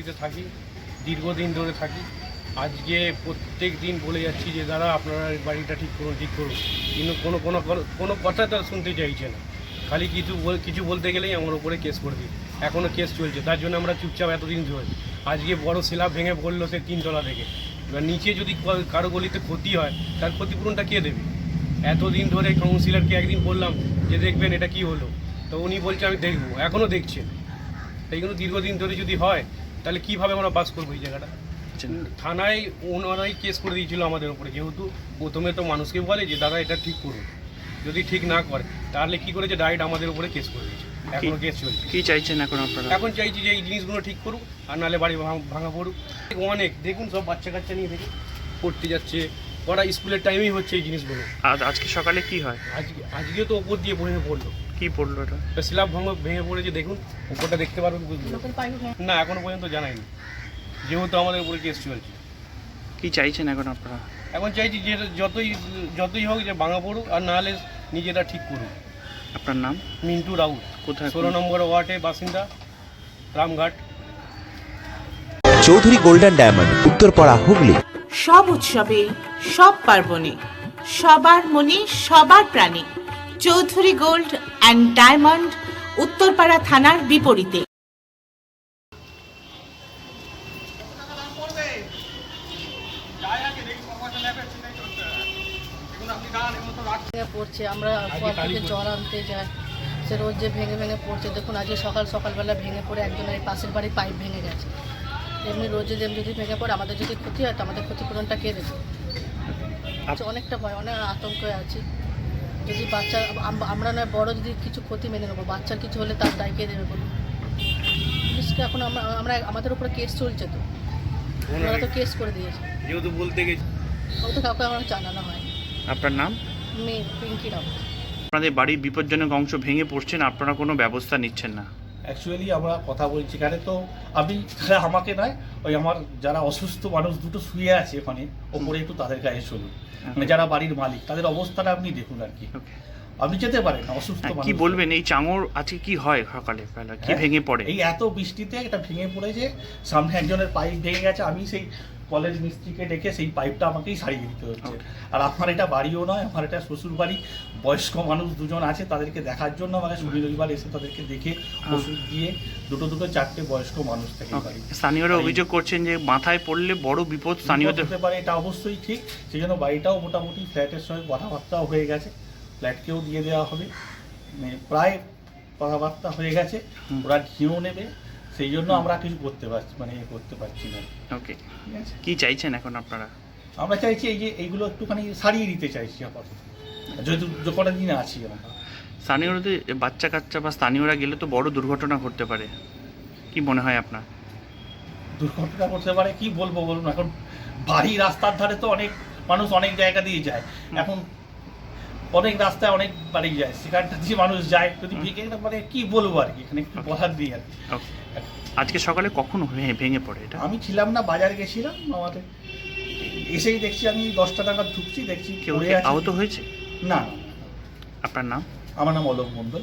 গলিতে থাকি, দীর্ঘদিন ধরে থাকি। আজকে প্রত্যেক দিন বলে যাচ্ছি যে, দাদা, আপনারা বাড়িটা ঠিক করুন ঠিক করুন। কিন্তু কোনো কোনো, কোনো- কথা তারা শুনতে চাইছে না। খালি কিছু কিছু বলতে গেলেই আমার উপরে কেস করে দিই এখনও কেস চলছে। তার জন্য আমরা চুপচাপ এতদিন ধরে। আজকে বড় শিলা ভেঙে পড়ল সে তিনতলা থেকে। এবার নিচে যদি কারও গলিতে ক্ষতি হয়, তার ক্ষতিপূরণটা কে দেবে? এতদিন ধরে কাউন্সিলরকে একদিন বললাম যে, দেখবেন এটা কি হলো? তো উনি বলছে, আমি দেখব। এখনও দেখছেন এইগুলো দীর্ঘদিন ধরে যদি হয় তাহলে কীভাবে আমরা বাস করব এই জায়গাটা? থানায় ওনারাই কেস করে দিয়েছিল আমাদের উপরে। যেহেতু প্রথমে তো মানুষকে বলে যে দাদা এটা ঠিক করুন। যদি ঠিক না করে তাহলে কি করেছে? ডাইরেক্ট আমাদের উপরে কেস করে দিয়েছে। এখনও কেস চলছে। কি চাইছেন এখন আপনারা? এখন চাইছি যে এই জিনিসগুলো ঠিক করুক আর নাহলে বাড়ি ভাঙ- পড়ুক। অনেক দেখুন সব বাচ্চা কাচ্চা নিয়ে দেখুন। পড়তে যাচ্ছে। ওরা স্কুলের টাইমেই হচ্ছে এই জিনিসগুলো। আজ আজকে সকালে কি হয়? আজকে আজকে তো ওপর দিয়ে ভেঙে পড়ল। কি পড়ল এটা? তো স্ল্যাব ভাঙা পড়েছে দেখুন উপরটা দেখতে পারবেন না এখনও পর্যন্ত জানাইনি। যেহেতু আমাদের উপরে কেস চলছে। কি চাইছেন এখন আপনারা? এখন চাইছি যে যতই যতই হোক যে ভাঙা পড়ুক আর নাহলে নিজেরা ঠিক করুক। আপনার নাম? মিন্টু রাউত কোথায় ষোলো নম্বর ওয়ার্ডে বাসিন্দা Ramghat. Chowdhury golden diamond Uttarpara Hooghly. সব উৎসবে সব পার্বণে সবার মনে সবার প্রাণে। Chowdhury gold and diamond Uttarpara থানার বিপরীতে। পড়ছে আমরা কল থেকে জল আনতে যাই। সে রোজ যে ভেঙে ভেঙে পড়ছে দেখুন আজকে সকাল সকালবেলা ভেঙে পড়ে একজনের এই পাশের বাড়ির পাইপ ভেঙে গেছে। এমনি রোজ যদি এমনি যদি ভেঙে পড়ে আমাদের যদি ক্ষতি হয় তো আমাদের ক্ষতিপূরণটা কে দেবে? আচ্ছা, অনেকটা ভয় অনেক আতঙ্কে আছি। যদি বাচ্চা আমরা নয় বড় যদি কিছু ক্ষতি মেনে নেব বাচ্চার কিছু হলে তার দায় কে দেবে বলুন। পুলিশকে এখন আমরা আমরা আমাদের উপরে কেস চলছে তো। ওনারা তো কেস করে দিয়েছে। যেহেতু বলতে গেছে। ও তো কাউকে আমার জানানো হয় আপনার নাম? মেয়ে পিঙ্কি রাউত। আপনাদের বাড়ির বিপজ্জনক অংশ ভেঙে পড়ছেন আপনারা কোনো ব্যবস্থা নিচ্ছেন না। অ্যাকচুয়ালি আমরা কথা বলছি। এখানে তো আমি আমাকে নয় ওই আমার যারা অসুস্থ মানুষ দুটো শুয়ে আছে ওখানে ওপরে একটু তাদের গায়ে শুনুন মানে যারা বাড়ির মালিক তাদের অবস্থাটা আপনি দেখুন আর কি. আপনি যেতে পারেন অসুস্থ হ্যাঁ, কি বলবেন? এই চাঙর আজকে কি হয় সকালে বেলা? কি হ্যাঁ? ভেঙে পড়ে? এই এত বৃষ্টিতে এটা ভেঙে পড়েছে সামনে একজনের পাইপ ভেঙে গেছে আমি সেই কলেজ মিস্ত্রিকে ডেকে সেই পাইপটা আমাকেই সারিয়ে দিতে হচ্ছে. আর আমার এটা বাড়িও নয় আমার এটা শ্বশুর বাড়ি বয়স্ক মানুষ দুজন আছে তাদেরকে দেখার জন্য আমাকে শনি রবিবার এসে তাদেরকে দেখে ওষুধ দিয়ে দুটো দুটো চারটে বয়স্ক মানুষ থাকে বাড়ি স্থানীয়রা অভিযোগ করছেন যে মাথায় পড়লে বড় বিপদ স্থানীয়দের হতে পারে এটা অবশ্যই ঠিক। সেই জন্য বাড়িটাও মোটামুটি ফ্ল্যাটের সঙ্গে কথাবার্তাও হয়ে গেছে। ফ্ল্যাটকেও দিয়ে দেওয়া হবে। মানে প্রায় কথাবার্তা হয়ে গেছে ওরা ঘিও নেবে সেই জন্য আমরা কিছু করতে পারছি মানে এ করতে পারছি না। ওকে। ঠিক আছে? কি চাইছেন এখন আপনারা? আমরা চাইছি এই যে এইগুলো একটুখানি সারিয়ে দিতে চাইছি আপাতত। যেহেতু যে কটা দিন আছি আমরা। স্থানীয়দের বাচ্চা কাচ্চা বা স্থানীয়রা গেলে তো বড় দুর্ঘটনা ঘটতে পারে। কি মনে হয় আপনার? দুর্ঘটনা ঘটতে পারে কি বলব বলুন এখন বাড়ি রাস্তার ধারে তো অনেক মানুষ অনেক জায়গা দিয়ে যায়। এখন অনেক রাস্তায় অনেক বাড়ি যায় সেখানটা দিয়ে মানুষ যায় যদি ভেঙে মানে কি বলব আর কি এখানে একটু বলার দিই আর কি। আজকে সকালে কখন ভেঙে পড়ে এটা? আমি ছিলাম না বাজার গেছিলাম আমাদের। এসেই দেখছি আমি দশটা টাকা ঢুকছি দেখছি কেউ আহত হয়েছে? না। না, আপনার নাম? আমার নাম অলোক মণ্ডল।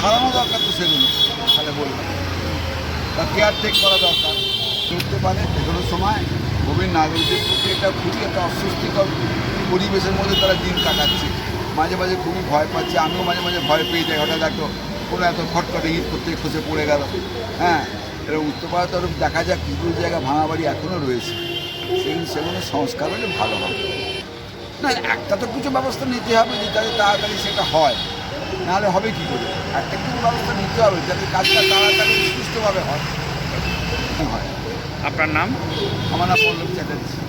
সারানো দরকার তো সেগুলো, তাহলে বলব বা কেয়ার টেক করা দরকার। করতে পারে কোনো সময়। গভীর নাগরিকদের প্রতি একটা খুবই একটা অস্বস্তিকর পরিবেশের মধ্যে তারা দিন কাটাচ্ছে। মাঝে মাঝে খুবই ভয় পাচ্ছে। আমিও মাঝে মাঝে ভয় পেয়ে যাই। হঠাৎ একটা কোনো এত খটখটে ইট করতে খসে পড়ে গেল। হ্যাঁ এবার উত্তরপাড়া তরফ দেখা যাক কিছু জায়গা ভাঙা বাড়ি এখনও রয়েছে। সেই সেগুলো সংস্কার হলে ভালো হবে। না, একটা তো কিছু ব্যবস্থা নিতে হবে যে যাতে তাড়াতাড়ি সেটা হয়। নাহলে হবে কী করে? একটা কিছু ব্যবস্থা নিতে হবে যাতে কাজটা তাড়াতাড়ি সুস্থভাবে হয় হয়। আপনার নাম? আমার নাম পল্লব চ্যাটার্জি।